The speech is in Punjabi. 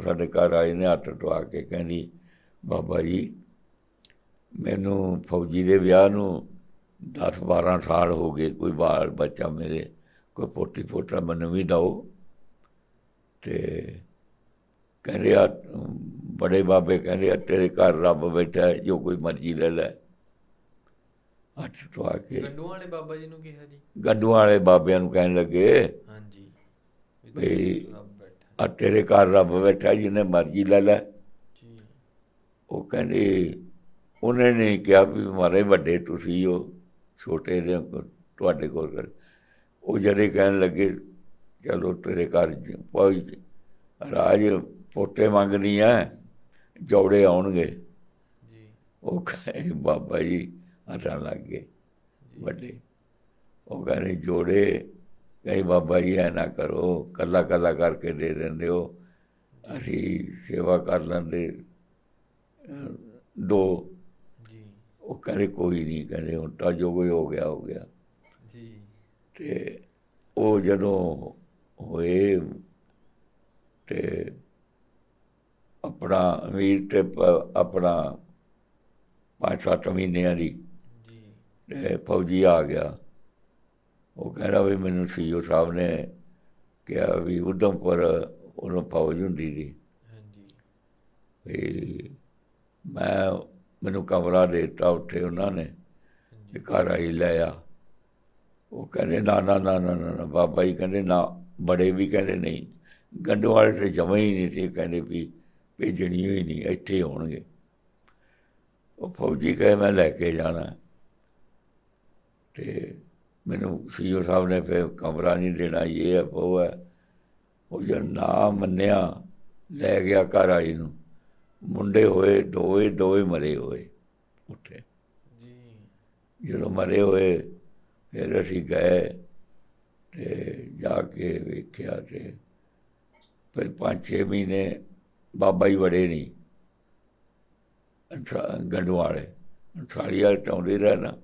ਉਹ ਸਾਡੇ ਘਰ ਆਏ ਨੇ ਹੱਥ ਟਵਾ ਕੇ ਕਹਿੰਦੀ ਬਾਬਾ ਜੀ ਮੈਨੂੰ ਫੌਜੀ ਦੇ ਵਿਆਹ ਨੂੰ 10 12 ਸਾਲ ਹੋ ਗਏ ਕੋਈ ਬਾਲ ਬੱਚਾ ਮੇਰੇ ਕੋਈ ਪੋਤੀ ਪੋਤਰਾ ਮੈਨੂੰ ਵੀ ਦਿਓ। ਤੇ ਕਹਿੰਦੇ ਆ ਬੜੇ ਬਾਬੇ ਕਹਿੰਦੇ ਆ ਤੇਰੇ ਘਰ ਰੱਬ ਬੈਠਾ ਜੋ ਕੋਈ ਮਰਜ਼ੀ ਲੈ ਲੈ। ਹੱਥ ਟਵਾ ਕੇ ਗੰਡੂਆਂ ਵਾਲੇ ਬਾਬਾ ਜੀ ਨੂੰ ਕਿਹਾ ਜੀ? ਗੰਡੂਆਂ ਵਾਲੇ ਬਾਬਿਆਂ ਨੂੰ ਕਹਿਣ ਲੱਗੇ ਹਾਂਜੀ। ਵੀ ਆ ਤੇਰੇ ਘਰ ਰੱਬ ਬੈਠਾ ਜਿਹਨੇ ਮਰਜ਼ੀ ਲੈ ਲੈ। ਉਹ ਕਹਿੰਦੇ ਉਹਨੇ ਨਹੀਂ ਕਿਹਾ ਵੀ ਮਾਰੇ ਵੱਡੇ ਤੁਸੀਂ ਹੋ ਛੋਟੇ ਦੇ ਤੁਹਾਡੇ ਕੋਲ ਕਰ। ਉਹ ਜਿਹੜੇ ਕਹਿਣ ਲੱਗੇ ਚਲੋ ਤੇਰੇ ਘਰ ਪਹੁੰਚ ਰਾਜ ਪੋਤੇ ਮੰਗਣੀ ਆ ਜੋੜੇ ਆਉਣਗੇ। ਜੀ। ਉਹ ਕਹੇ ਬਾਬਾ ਜੀ ਹੱਥਾਂ ਲੱਗ ਵੱਡੇ। ਉਹ ਕਹਿੰਦੇ ਜੋੜੇ ਕਹੇ ਬਾਬਾ ਜੀ ਐ ਨਾ ਕਰੋ ਕੱਲਾ ਕੱਲਾ ਕਰਕੇ ਦੇ ਦਿੰਦੇ ਹੋ। ਅਸੀਂ ਸੇਵਾ ਕਰ ਲੈਂਦੇ ਦੋ। ਜੀ। ਉਹ ਕਹਿੰਦੇ ਕੋਈ ਨਹੀਂ ਕਹਿੰਦੇ ਹੁਣ ਤਾਂ ਜੋ ਕੋਈ ਹੋ ਗਿਆ ਹੋ ਗਿਆ। ਜੀ। ਤੇ ਉਹ ਜਦੋਂ ਹੋਏ ਤੇ ਆਪਣਾ ਅਮੀਰ ਤੇ ਆਪਣਾ ਪੰਜ ਸੱਤ ਮਹੀਨਿਆਂ ਦੀ ਜੀ। ਫੌਜੀ ਆ ਗਿਆ। ਉਹ ਕਹਿੰਦਾ ਵੀ ਮੈਨੂੰ ਸੀਓ ਸਾਹਿਬ ਨੇ ਕਿਹਾ ਵੀ ਉਦਮਪੁਰ ਉਹਨੂੰ ਫੌਜ ਹੁੰਦੀ ਸੀ। ਹਾਂਜੀ। ਵੀ ਮੈਂ ਮੈਨੂੰ ਕਮਰਾ ਦੇ ਦਿੱਤਾ ਉੱਥੇ ਉਹਨਾਂ ਨੇ ਤੇ ਘਰ ਆਈ ਲੈ ਆ। ਉਹ ਕਹਿੰਦੇ ਨਾ ਨਾ ਨਾ ਨਾ ਨਾ ਬਾਬਾ ਜੀ ਕਹਿੰਦੇ ਨਾ ਬੜੇ ਵੀ ਕਹਿੰਦੇ ਨਹੀਂ ਗੰਡੋ ਵਾਲੇ ਤੇ ਜਮਾ ਹੀ ਨਹੀਂ ਸੀ ਕਹਿੰਦੇ ਵੀ ਭੇਜਣੀ ਹੋਈ ਨਹੀਂ ਇੱਥੇ ਹੋਣਗੇ। ਉਹ ਫੌਜੀ ਕਹੇ ਮੈਂ ਲੈ ਕੇ ਜਾਣਾ। ਤੇ ਮੈਨੂੰ ਸੀਓ ਸਾਹਿਬ ਨੇ ਫਿਰ ਕਮਰਾ ਨਹੀਂ ਦੇਣਾ ਇਹ ਹੈ ਉਹ ਹੈ। ਉਹ ਜਦ ਨਾ ਮੰਨਿਆ ਲੈ ਗਿਆ ਘਰ ਆਈ ਨੂੰ। ਮੁੰਡੇ ਹੋਏ ਦੋਏ ਦੋਏ ਮਰੇ ਹੋਏ ਉੱਥੇ ਜੀ। ਜਦੋਂ ਮਰੇ ਹੋਏ ਫਿਰ ਅਸੀਂ ਗਏ ਤੇ ਜਾ ਕੇ ਵੇਖਿਆ ਤੇ ਫਿਰ ਪੰਜ ਛੇ ਮਹੀਨੇ ਬਾਬਾ ਹੀ ਵੜੇ ਨਹੀਂ। ਗੰਡਵਾਲੇ। ਸਾਲੀਆ ਟਾਉਂਦੇ ਰਹਿਣਾ